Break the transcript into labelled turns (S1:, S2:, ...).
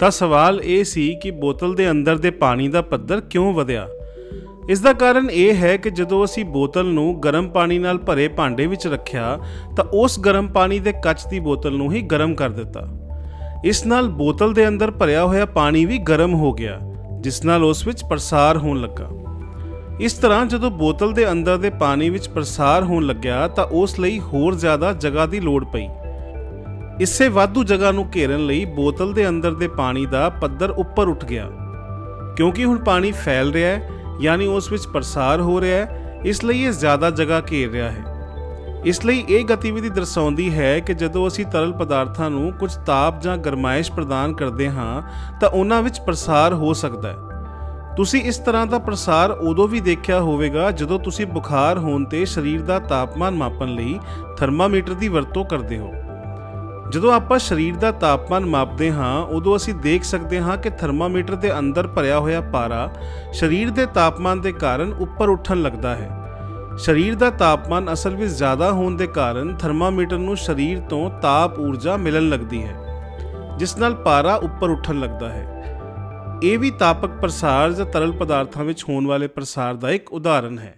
S1: ਤਾਂ ਸਵਾਲ ਇਹ ਸੀ ਕਿ ਬੋਤਲ ਦੇ ਅੰਦਰ ਦੇ ਪਾਣੀ ਦਾ ਪੱਧਰ ਕਿਉਂ ਵਧਿਆ? ਇਸ ਦਾ ਕਾਰਨ ਇਹ ਹੈ ਕਿ ਜਦੋਂ ਅਸੀਂ ਬੋਤਲ ਨੂੰ ਗਰਮ ਪਾਣੀ ਨਾਲ ਭਰੇ ਭਾਂਡੇ ਵਿੱਚ ਰੱਖਿਆ, ਤਾਂ ਉਸ ਗਰਮ ਪਾਣੀ ਦੇ ਕੱਚ ਦੀ ਬੋਤਲ ਨੂੰ ਹੀ ਗਰਮ ਕਰ ਦਿੱਤਾ। ਇਸ ਨਾਲ ਬੋਤਲ ਦੇ ਅੰਦਰ ਭਰਿਆ ਹੋਇਆ ਪਾਣੀ ਵੀ ਗਰਮ ਹੋ ਗਿਆ, ਜਿਸ ਨਾਲ ਉਸ ਵਿੱਚ ਪ੍ਰਸਾਰ ਹੋਣ ਲੱਗਾ। ਇਸ ਤਰ੍ਹਾਂ ਜਦੋਂ ਬੋਤਲ ਦੇ ਅੰਦਰ ਦੇ ਪਾਣੀ ਵਿੱਚ ਪ੍ਰਸਾਰ ਹੋਣ ਲੱਗਿਆ, ਤਾਂ ਉਸ ਲਈ ਹੋਰ ਜ਼ਿਆਦਾ ਜਗ੍ਹਾ ਦੀ ਲੋੜ ਪਈ। ਇਸੇ ਵਾਧੂ ਜਗ੍ਹਾ ਨੂੰ ਘੇਰਨ ਲਈ ਬੋਤਲ ਦੇ ਅੰਦਰ ਦੇ ਪਾਣੀ ਦਾ ਪੱਧਰ ਉੱਪਰ ਉੱਠ ਗਿਆ। ਕਿਉਂਕਿ ਹੁਣ ਪਾਣੀ ਫੈਲ ਰਿਹਾ ਹੈ, ਯਾਨੀ ਉਸ ਵਿੱਚ ਪ੍ਰਸਾਰ ਹੋ ਰਿਹਾ ਹੈ, ਇਸ ਲਈ ਇਹ ਜ਼ਿਆਦਾ ਜਗ੍ਹਾ ਘੇਰ ਰਿਹਾ ਹੈ। ਇਸ ਲਈ ਇਹ ਗਤੀਵਿਧੀ ਦਰਸਾਉਂਦੀ ਹੈ ਕਿ ਜਦੋਂ ਅਸੀਂ ਤਰਲ ਪਦਾਰਥਾਂ ਨੂੰ ਕੁਝ ਤਾਪ ਜਾਂ ਗਰਮਾਇਸ਼ ਪ੍ਰਦਾਨ ਕਰਦੇ ਹਾਂ, ਤਾਂ ਉਹਨਾਂ ਵਿੱਚ ਪ੍ਰਸਾਰ ਹੋ ਸਕਦਾ ਹੈ। ਤੁਸੀਂ ਇਸ ਤਰ੍ਹਾਂ ਦਾ ਪ੍ਰਸਾਰ ਉਦੋਂ ਵੀ ਦੇਖਿਆ ਹੋਵੇਗਾ ਜਦੋਂ ਤੁਸੀਂ ਬੁਖਾਰ ਹੋਣ ਤੇ ਸਰੀਰ ਦਾ ਤਾਪਮਾਨ ਮਾਪਣ ਲਈ ਥਰਮਾਮੀਟਰ ਦੀ ਵਰਤੋਂ ਕਰਦੇ ਹੋ। ਜਦੋਂ ਆਪਾਂ ਸਰੀਰ ਦਾ ਤਾਪਮਾਨ ਮਾਪਦੇ ਹਾਂ, ਉਦੋਂ ਅਸੀਂ ਦੇਖ ਸਕਦੇ ਹਾਂ ਕਿ ਥਰਮਾਮੀਟਰ ਦੇ ਅੰਦਰ ਭਰਿਆ ਹੋਇਆ ਪਾਰਾ ਸਰੀਰ ਦੇ ਤਾਪਮਾਨ ਦੇ ਕਾਰਨ ਉੱਪਰ ਉੱਠਣ ਲੱਗਦਾ ਹੈ। ਸਰੀਰ ਦਾ ਤਾਪਮਾਨ ਅਸਲ ਵਿੱਚ ਜ਼ਿਆਦਾ ਹੋਣ ਦੇ ਕਾਰਨ ਥਰਮਾਮੀਟਰ ਨੂੰ ਸਰੀਰ ਤੋਂ ਤਾਪ ਊਰਜਾ ਮਿਲਣ ਲੱਗਦੀ ਹੈ, ਜਿਸ ਨਾਲ ਪਾਰਾ ਉੱਪਰ ਉੱਠਣ ਲੱਗਦਾ ਹੈ। ਇਹ ਵੀ ਤਾਪਕ ਪ੍ਰਸਾਰ ਜਾਂ ਤਰਲ ਪਦਾਰਥਾਂ ਵਿੱਚ ਹੋਣ ਵਾਲੇ ਪ੍ਰਸਾਰ ਦਾ ਇੱਕ ਉਦਾਹਰਣ ਹੈ।